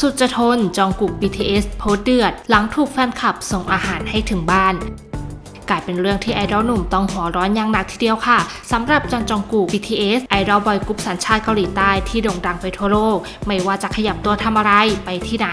สุดจะทนจองกุก BTS โพสเดือด หลังถูกแฟนคลับส่งอาหารให้ถึงบ้าน กลายเป็นเรื่องที่ไอดอลหนุ่มต้องหัวร้อนอย่างหนักทีเดียวค่ะสำหรับจอนจองกู BTS ไอดอลบอยกรุ๊ปสัญชาติเกาหลีใต้ที่โด่งดังไปทั่วโลก ไม่ว่าจะขยับตัวทำอะไรไปที่ไหน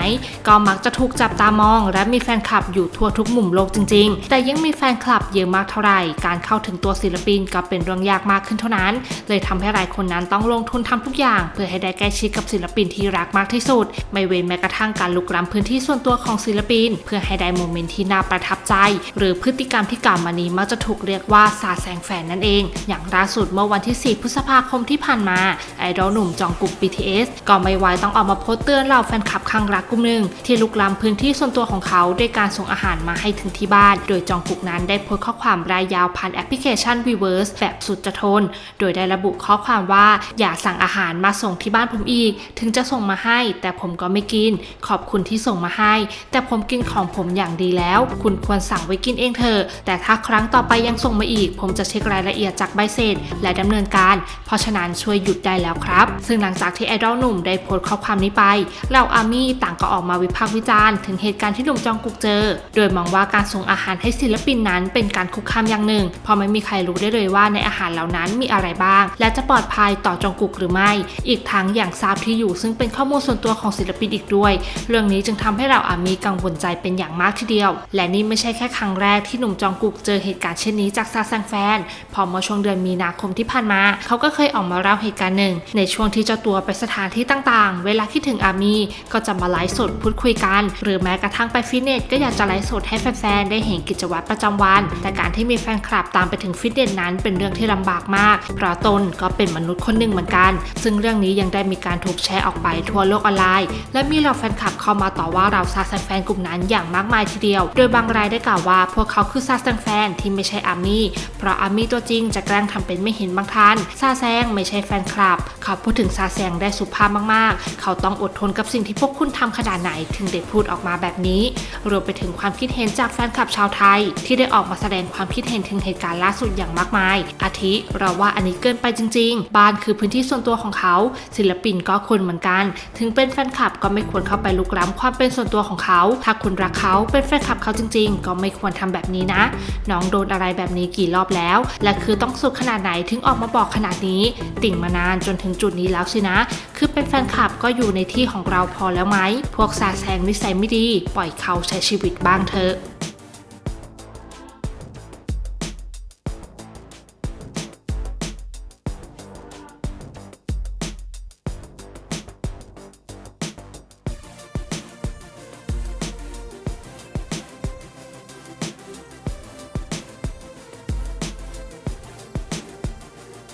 ก็มักจะถูกจับตามอง และมีแฟนคลับอยู่ทั่วทุกมุมโลกจริง ๆ แต่ยังมีแฟนคลับเยอะมากเท่าไหร่การเข้าถึงตัวศิลปินก็เป็นเรื่องยากมากขึ้นเท่านั้น เลยทำให้หลายคนนั้นต้องลงทุนทำทุกอย่าง เพื่อให้ได้ใกล้ชิดกับศิลปินที่รักมากที่สุด ไม่เว้นแม้กระทั่งการลุกล้ำพื้นที่ส่วนตัวของศิลปิน เพื่อให้ได้โมเมนต์ที่น่าประทับใจ หรือพฤติกรรมที่กล่าวมานี้มักจะถูกเรียกว่าสาแสงแฟนนั่นเอง อย่างล่าสุดเมื่อวันที่ 4 พฤษภาคมที่ผ่านมาไอดอลหนุ่มจองกุก BTS ก็ไม่ไหวต้องออกมาโพสต์เตือนเหล่าแฟนคลับข้างรักกลุ่มหนึ่งที่ลุกล้ำพื้นที่ส่วนตัวของเขาด้วยการส่งอาหารมาให้ถึงที่บ้าน โดยจองกุกนั้นได้โพสต์ข้อความรายยาวผ่านแอปพลิเคชัน Reverse แบบสุดจะทน โดยได้ระบุข้อความว่าอย่าสั่งอาหารมาส่งที่บ้านผมอีก ถึงจะส่งมาให้ แต่ผมก็ไม่กิน ขอบคุณที่ส่งมาให้ แต่ผมกินของผมอย่างดีแล้ว คุณควรสั่งไว้กินเองเถอะแต่แต่ถ้าครั้งต่อไปยังส่งมาอีก ผมจะเช็ครายละเอียดจากใบเสร็จและดำเนินการ เพราะฉะนั้นช่วยหยุดได้แล้วครับ ซึ่งหลังจากที่ไอดอลหนุ่มได้โพสต์ข้อความนี้ไปเหล่าอาร์มี่ต่างก็ออกมาวิพากษ์วิจารณ์ถึงเหตุการณ์ที่หนุ่มจองกุกเจอ โดยมองว่าการส่งอาหารให้ศิลปินนั้นเป็นการคุกคามอย่างหนึ่ง เพราะไม่มีใครรู้ได้เลยว่าในอาหารเหล่านั้นมีอะไรบ้าง และจะปลอดภัยต่อจองกุกหรือไม่ อีกทั้งอย่างทราบที่อยู่ซึ่งเป็นข้อมูลส่วนตัวของศิลปินอีกด้วย เรื่องนี้จึงทำให้เราอาร์มี่กังวลใจเป็นอย่างมากทีเดียว และนี่ไม่ใช่แค่ครั้งแรกที่หนุ่มจองกุกเจอเหตุการณ์เช่นนี้จากซาซังแฟน พอเมื่อช่วงเดือนมีนาคมที่ผ่านมา เขาก็เคยออกมาเล่าเหตุการณ์หนึ่ง ในช่วงที่เจ้าตัวไปสถานที่ต่างๆ เวลาคิดถึงอามีก็จะมาไลฟ์สดพูดคุยกัน หรือแม้กระทั่งไปฟิตเนสก็อยากจะไลฟ์สดให้แฟนๆได้เห็นกิจวัตรประจำวัน แต่การที่มีแฟนคลับตามไปถึงฟิตเนสนั้นเป็นเรื่องที่ลำบากมาก เพราะตนก็เป็นมนุษย์คนหนึ่งเหมือนกัน ซึ่งเรื่องนี้ยังได้มีการถูกแชร์ออกไปทั่วโลกออนไลน์ และมีเหล่าแฟนคลับเข้ามาต่อว่าเราซาซังแฟนกลุ่มนั้นอย่างมากมายทีเดียว โดยบางรายได้กล่าวว่า พวกเขาคือซาซังแฟนที่ไม่ใช่อาร์มี่ เพราะอาร์มี่ตัวจริงจะแกล้งทำเป็นไม่เห็นบางท่านซาแซงไม่ใช่แฟนคลับ เขาพูดถึงซาแซงได้สุภาพมากๆ เขาต้องอดทนกับสิ่งที่พวกคุณทำขนาดไหนถึงได้พูดออกมาแบบนี้ รวมไปถึงความคิดเห็นจากแฟนคลับชาวไทย ที่ได้ออกมาแสดงความคิดเห็นถึงเหตุการณ์ล่าสุดอย่างมากมาย อาทิเราว่าอันนี้เกินไปจริง ๆ บ้านคือพื้นที่ส่วนตัวของเขา ศิลปินก็คนเหมือนกัน ถึงเป็นแฟนคลับก็ไม่ควรเข้าไปลุกล้ำความเป็นส่วนตัวของเขา ถ้าคุณรักเขาเป็นแฟนคลับเขาจริง ๆ ก็ไม่ควรทำแบบนี้นะ น้องโดนอะไรแบบนี้กี่รอบแล้ว และคือต้องสุดขนาดไหนถึงออกมาบอกขนาดนี้ ติ่งมานานจนถึงจุดนี้แล้วสินะ คือเป็นแฟนคลับก็อยู่ในที่ของเราพอแล้วไหม พวกสาแซงนิสัยไม่ดี ปล่อยเขาใช้ชีวิตบ้างเถอะ